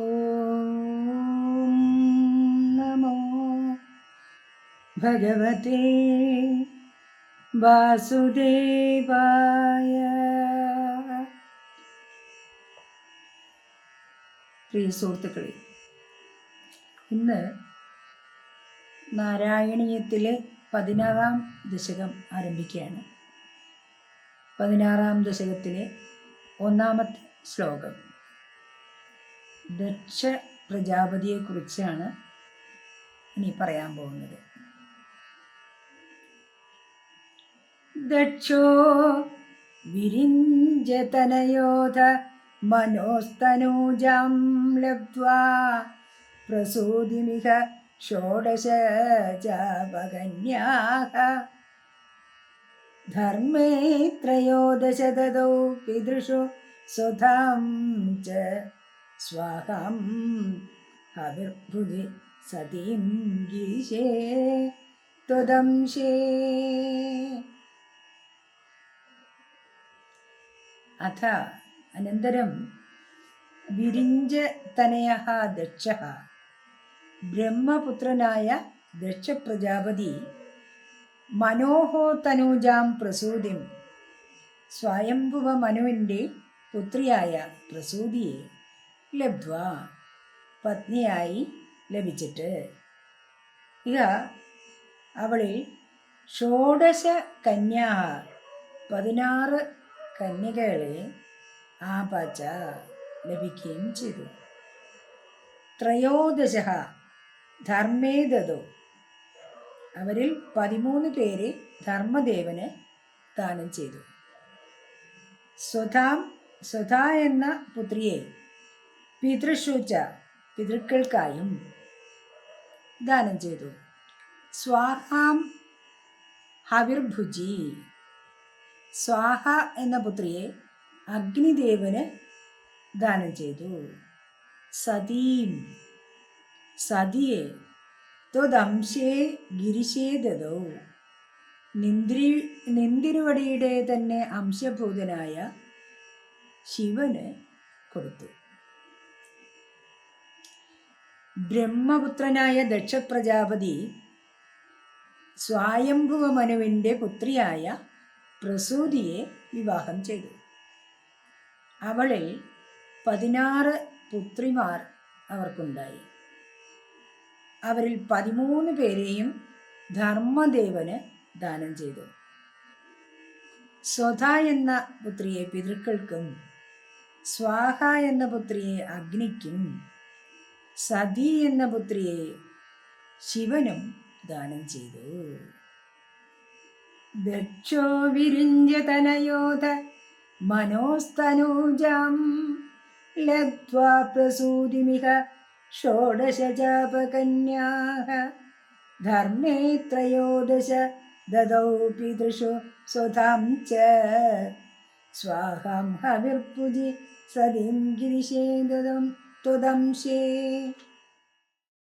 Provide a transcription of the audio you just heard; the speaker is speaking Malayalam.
ഓം നമോ ഭഗവതേ വാസുദേവായ പ്രിയ സുഹൃത്തുക്കളെ ഇന്ന് നാരായണീയത്തിലെ പതിനാറാം ദശകം ആരംഭിക്കുകയാണ്. പതിനാറാം ദശകത്തിലെ ഒന്നാമത്തെ ശ്ലോകം. ദക്ഷ പ്രജാപതിയെക്കുറിച്ചാണ് ഇനി പറയാൻ പോകുന്നത്. ദക്ഷോ വിരിഞ്ചതനയോധ മനോസ്തനൂജാം ലബ്ധ്വാ പ്രസൂതിമിഹ ഷോഡശ ജാപകന്യാഹ ധർമ്മേ ത്രയോദശ ദദൗ പിതൃഷു സ്വധാം ച സ്വഹം അവിർഭുജി സതീം ഗിരിശേ ത്വദംശേ. അഥ അനന്തരം വിരിഞ്ചതനയ ദക്ഷ. ബ്രഹ്മപുത്രനായ ദക്ഷപ്രജാപതി മനോഹോ തനൂജാം പ്രസൂതിം സ്വയംഭുവ മനുവിന്റെ പുത്രിയായ പ്രസൂതിയെ. ലബ്ധ്വ പത്നിയായി ലഭിച്ചിട്ട്. ഇക അവളിൽ ഷോഡശ കന്യാ പതിനാറ് കന്യകകളെ ആപച ലഭിക്കുകയും ചെയ്തു. ത്രയോദശ ധർമ്മേതോ അവരിൽ പതിമൂന്ന് പേരെ ധർമ്മദേവന് ദാനം ചെയ്തു. സ്വധാം സ്വധാ എന്ന പുത്രിയെ പിതൃശൂച്ച പിതൃക്കൾക്കായും ദാനം ചെയ്തു. സ്വാഹാം ഹവിർഭുജി. സ്വാഹ എന്ന പുത്രിയെ അഗ്നിദേവന് ദാനം ചെയ്തു. സതീം സതിയെ ത്വദംശേ ഗിരിശേ ദതോ നിന്ദ്രി നിന്തിരുവടിയുടെ തന്നെ അംശഭൂതനായ ശിവന് കൊടുത്തു. ബ്രഹ്മപുത്രനായ ദക്ഷപ്രജാപതി സ്വായംഭുവ മനുവിന്റെ പുത്രിയായ പ്രസൂതിയെ വിവാഹം ചെയ്തു. അവളിൽ പതിനാറ് പുത്രിമാർ അവർക്കുണ്ടായി. അവരിൽ പതിമൂന്ന് പേരെയും ധർമ്മദേവന് ദാനം ചെയ്തു. സ്വധ എന്ന പുത്രിയെ പിതൃക്കൾക്കും സ്വാഹ എന്ന പുത്രിയെ അഗ്നിക്കും സതി എന്ന പുത്രിയെ ശിവനും ദാനം ചെയ്തു. ദക്ഷോ വിരിഞ്ചതനയോധ മനോസ്തനൂജം ലബ്ധ്വാ പ്രസൂതിമിഹ ഷോഡശജാപകന്യാഹ ധർമ്മേ ത്രയോദശ ദദൗ പിതൃഷു സ്വധാം ച. സ്വാഹം ഹവിർപുജി സതിം ഗിരിശേ ദദം त्वदंशे